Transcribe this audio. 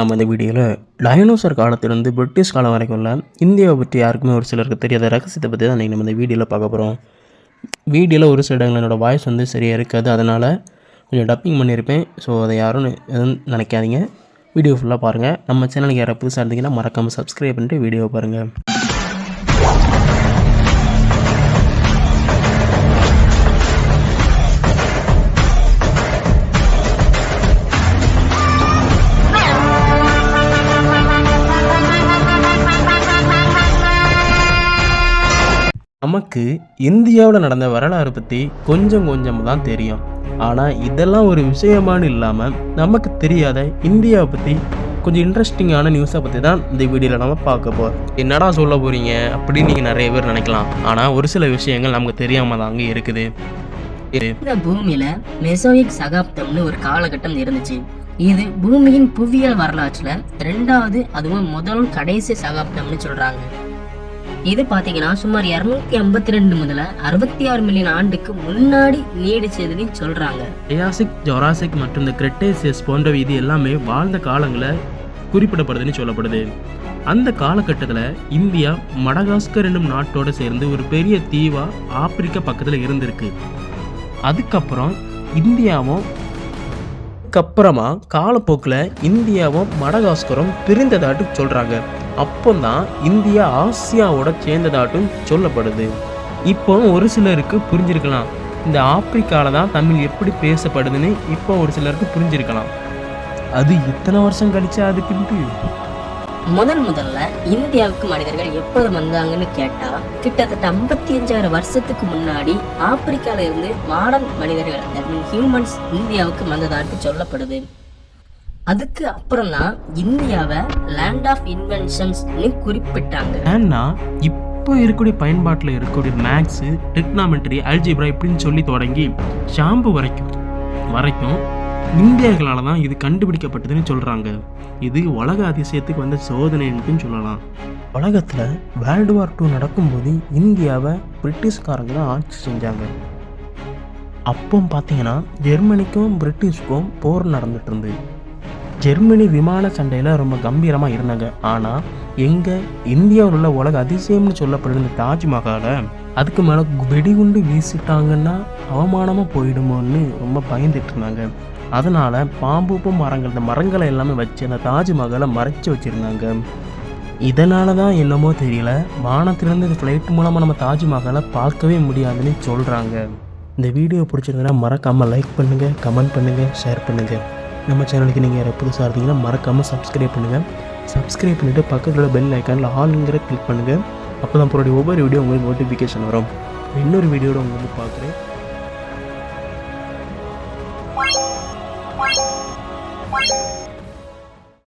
நம்ம இந்த வீடியோவில் டயனோசர் காலத்திலிருந்து பிரிட்டிஷ் காலம் வரைக்கும் உள்ள இந்தியாவை பற்றி யாருக்குமே ஒரு சிலருக்கு தெரியாத ரகசியத்தை பற்றி தான் இன்றைக்கி நம்ம இந்த வீடியோவில் பார்க்க போகிறோம் வீடியோவில் ஒரு சில இடங்கள் என்னோடய வாய்ஸ் வந்து சரியாக இருக்காது. அதனால் கொஞ்சம் டப்பிங் பண்ணியிருப்பேன். ஸோ அதை யாரும் எதுவும் நினைக்காதீங்க. வீடியோ ஃபுல்லாக பாருங்கள் நம்ம சேனலுக்கு யாராவது புதுசாக இருந்தீங்கன்னா மறக்காமல் சப்ஸ்கிரைப் பண்ணிட்டு வீடியோவை பாருங்கள் நமக்கு இந்தியாவில் நடந்த வரலாறு பற்றி கொஞ்சம் கொஞ்சம் தான் தெரியும். ஆனால் இதெல்லாம் ஒரு விஷயமானு இல்லாமல் நமக்கு தெரியாத இந்தியாவை பற்றி கொஞ்சம் இன்ட்ரெஸ்டிங்கான நியூஸை பற்றி தான் இந்த வீடியோவில் நம்ம பார்க்க போகிறோம் என்னடா சொல்ல போகிறீங்க அப்படின்னு நீங்கள் நிறைய பேர் நினைக்கலாம். ஆனால் ஒரு சில விஷயங்கள் நமக்கு தெரியாமல் தாங்க இருக்குது. இது இந்த பூமியில மெசோயிக் சகாப்தம்னு ஒரு காலகட்டம் இருந்துச்சு. இது பூமியின் புவியியல் வரலாற்றுல ரெண்டாவது அதுவும் முதல் கடைசி சகாப்தம்னு சொல்றாங்க. இது பார்த்தீங்கன்னா சுமார் இருநூத்தி ஐம்பத்தி ரெண்டு முதல்ல அறுபத்தி ஆறு மில்லியன் ஆண்டுக்கு முன்னாடி நீடிச்சதுன்னு சொல்றாங்க. ஏயாசிக் ஜொராசிக் மற்றும் இந்த கிரெட்டேசியஸ் போன்றவை இது எல்லாமே வாழ்ந்த காலங்களை குறிப்பிடப்படுதுன்னு சொல்லப்படுது. அந்த காலகட்டத்தில் இந்தியா மடகாஸ்கர் என்னும் நாட்டோடு சேர்ந்து ஒரு பெரிய தீவா ஆப்பிரிக்கா பக்கத்தில் இருந்திருக்கு. அதுக்கப்புறம் இந்தியாவும் அதுக்கப்புறமா காலப்போக்கில் இந்தியாவும் மடகாஸ்கரும் பிரிந்ததாட்டு சொல்கிறாங்க அப்போ தான் இந்தியா ஆசியாவோட சேர்ந்ததாட்டும் சொல்லப்படுது. இப்போ ஒரு சிலருக்கு புரிஞ்சிருக்கலாம். இந்த ஆப்பிரிக்காவில் தான் தமிழ் எப்படி பேசப்படுதுன்னு இப்போ ஒரு சிலருக்கு புரிஞ்சிருக்கலாம். அது இத்தனை வருஷம் கழிச்சா அதுக்குன்ட்டு முதல் முதல்ல இந்தியாவுக்கு மனிதர்கள் எப்போது வந்தாங்கன்னு கேட்டா கிட்டத்தட்ட ஐம்பத்தி அஞ்சாயிரம் வருஷத்துக்கு முன்னாடி ஆப்பிரிக்கால இருந்து மாடர்ன் மனிதர்கள் ஹியூமன்ஸ் இந்தியாவுக்கு வந்ததாக சொல்லப்படுது. அதுக்கு அப்புறம் தான் இந்தியாவை லேண்ட் ஆஃப் இன்வென்ஷன்ஸ்னு குறிப்பிட்டாங்க. ஏன்னா இப்போ இருக்கக்கூடிய பயன்பாட்டில் இருக்கக்கூடிய மேக்ஸு டெக்னாமெட்ரி அல்ஜிப்ரா இப்படின்னு சொல்லி தொடங்கி ஷாம்பு வரைக்கும் வரைக்கும் இந்தியர்களால் தான் இது கண்டுபிடிக்கப்பட்டதுன்னு சொல்கிறாங்க இது உலக அதிசயத்துக்கு வந்த சோதனைன்னு சொல்லலாம். உலகத்தில் வேர்ல்டு வார் டூ நடக்கும்போது இந்தியாவை பிரிட்டிஷ்காரங்க தான் ஆட்சி செஞ்சாங்க. அப்போ பார்த்தீங்கன்னா ஜெர்மனிக்கும் பிரிட்டிஷ்க்கும் போர் நடந்துட்டு இருந்தது. ஜெர்மனி விமான சண்டையில் ரொம்ப கம்பீரமாக இருந்தாங்க. ஆனால் எங்கே இந்தியாவில் உள்ள உலக அதிசயம்னு சொல்லப்படுற இந்த தாஜ்மஹாலை அதுக்கு மேலே வெடிகுண்டு வீசிட்டாங்கன்னா அவமானமாக போயிடுமோன்னு ரொம்ப பயந்துட்டு இருந்தாங்க. அதனால் பாம்புப்பு மரங்கள் இந்த மரங்களை எல்லாமே வச்சு அந்த தாஜ்மஹாலை மறைச்சி வச்சுருந்தாங்க. இதனால தான் என்னமோ தெரியல வானத்திலிருந்து இந்த ஃப்ளைட் மூலமாக நம்ம தாஜ்மஹாலை பார்க்கவே முடியாதுன்னு சொல்கிறாங்க இந்த வீடியோ பிடிச்சிருந்தனா மறக்காமல் லைக் பண்ணுங்கள் கமெண்ட் பண்ணுங்கள் ஷேர் பண்ணுங்கள் நம்ம சேனலுக்கு நீங்கள் யாராவது புதுசாக இருந்தீங்கன்னா மறக்காமல் சப்ஸ்கிரைப் பண்ணுங்கள் சப்ஸ்கிரைப் பண்ணிவிட்டு பக்கத்தில் உள்ள பெல் ஐக்கானில் ஆளுங்கிற கிளிக் பண்ணுங்கள் அப்போ தான் போகிற ஒவ்வொரு வீடியோ உங்களுக்கு நோட்டிஃபிகேஷன் வரும். இன்னொரு வீடியோட உங்களுக்கு வந்து பார்க்குறேன்.